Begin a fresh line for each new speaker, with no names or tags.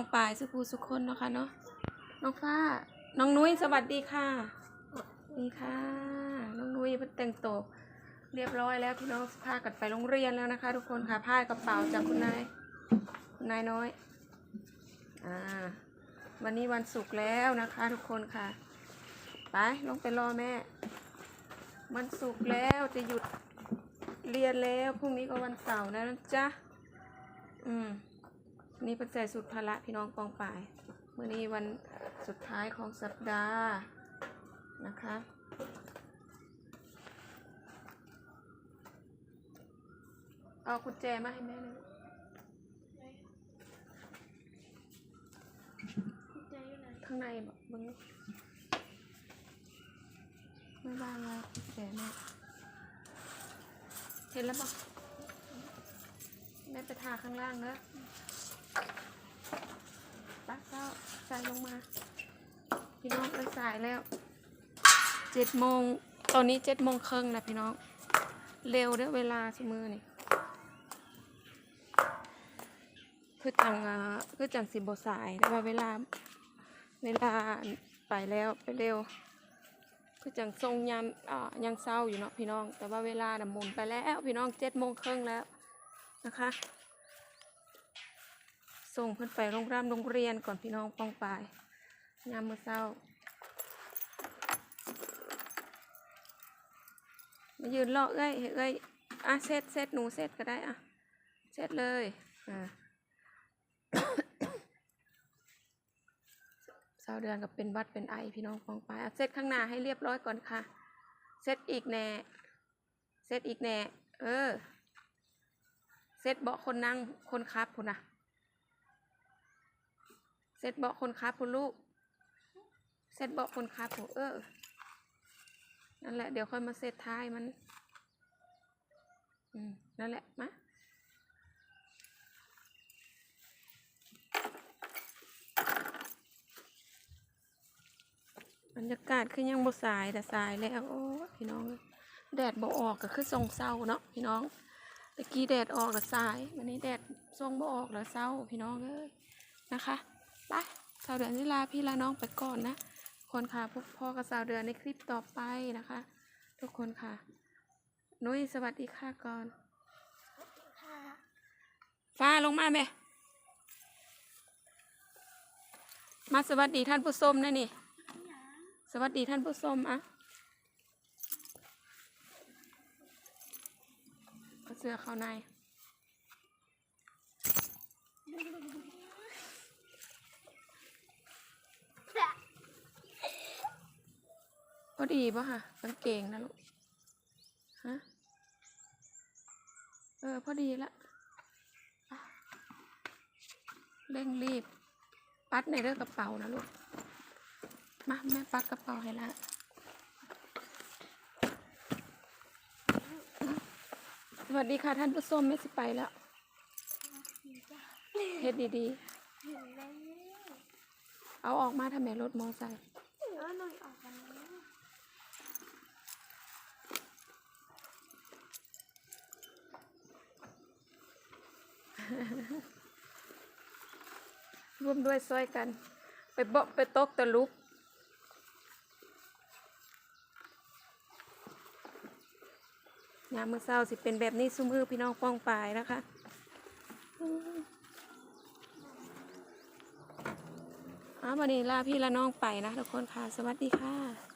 องปลายสุภูสุคนเนาะค่ะเนาะน้องฟ้า น้องนุ้ยสวัสดีค่ะดีค่ะ น้องนุ้ยเพิ่นแต่งตัวเรียบร้อยแล้วพี่น้องพากันไปโรงเรียนแล้วนะคะ ทุกคนค่ะพากระเป๋าจากคุณนายคุณนายน้อยอ่าวันนี้วันศุกร์แล้วนะคะ ทุกคนค่ะ ไปลงไปรอแม่ วันศุกร์แล้วจะหยุดเรียนแล้วพรุ่งนี้ก็วันเสาร์นะจ๊ะอืม นี่เป็นใจสุดภาระพี่น้องปองปายเมื่อนี้วันสุดท้ายของสัปดาห์นะคะเอากุญแจมาให้แม่เลยข้างในบอกมึงไม่ว่างแล้วกุญแจแม่เห็นแล้วบอกแม่ไปทาข้างล่างเนอะ ปักเก้าใส่ลงมาพี่น้องเป็นสายแล้วเจ็ดโมงตอนนี้เจ็ดโมงครึ่งนะพี่น้อง เร็วเด้อเวลาสมือนี่คือจังคือจังสิบสายแต่ว่าเวลา เวลาไปแล้วไปเร็ว คือจังทรงยามอ่ายังเศร้าอยู่เนาะพี่น้อง แต่ว่าเวลาน่ะหมุนไปแล้วพี่น้องเจ็ดโมงครึ่งแล้วนะคะ ส่งเพื่อนไปโรงแรมโรงเรียนก่อนพี่น้องป้องปายยามมื้อเช้า มายืนรอเอ้ยเอ้ยอะเซตเซตหนูเซตก็ได้อะเซตเลยอ่าเศร้าเดือนกับเป็นวัดเป็นไอพี่น้องป้องปายอะเซตข้างหน้าให้เรียบร้อยก่อนค่ะเซตอีกแน่เซตอีกแน่เออเซตเบาะคนนั่งคนขับพุ่นนะ เสร็จเบาคนขับคุณลูก เสร็จเบาคนขับผมเออ นั่นแหละ เดี๋ยวค่อยมาเสร็จท้ายมัน อืม นั่นแหละ มาบรรยากาศคือยังบ่สายแต่สายแล้วโอ้พี่น้อง แดดบ่ออกก็คือทรงเศร้าเนาะพี่น้องตะกี้แดดออกแล้วสายวันนี้แดดทรงบ่ออกแล้วเศร้าพี่น้องเอ้ยนะคะ ไปสาวเดือนนี่ลาพี่ลาน้องไปก่อนนะคนค่ะพบพ่อกับสาวเดือนในคลิปต่อไปนะคะ ทุกคนค่ะ นุ้ยสวัสดีค่ะก่อน
ค่ะ
ฟ้าลงมาไหมมาสวัสดีท่านผู้ชมนะนี่ สวัสดีท่านผู้ชมอะเอาเสื้อเข้าใน อดีป่ะค่ะกางเกงนะลูก ฮะ เออ พอดีละอะเร่งรีบ ปัดในเรื่องกระเป๋านะลูก มาแม่ปัดกระเป๋าให้ละสวัสดีค่ะท่านผู้ชมไม่สิไปแล้วเฮ็ดดี
เห็นแล้ว
ๆเอาออกมาทำไมรถมอไซค์
เออหน่อยออกมาแล้ว
ร่วมด้วยช่วยกัน ไปเบาะไปตกตะลุกยามมื้อเช้าสิเป็นแบบนี้ซุมือพี่น้องป้องปายนะคะอืมเอ้าวันนี้ลาพี่ละน้องไปนะทุกคนค่ะ สวัสดีค่ะ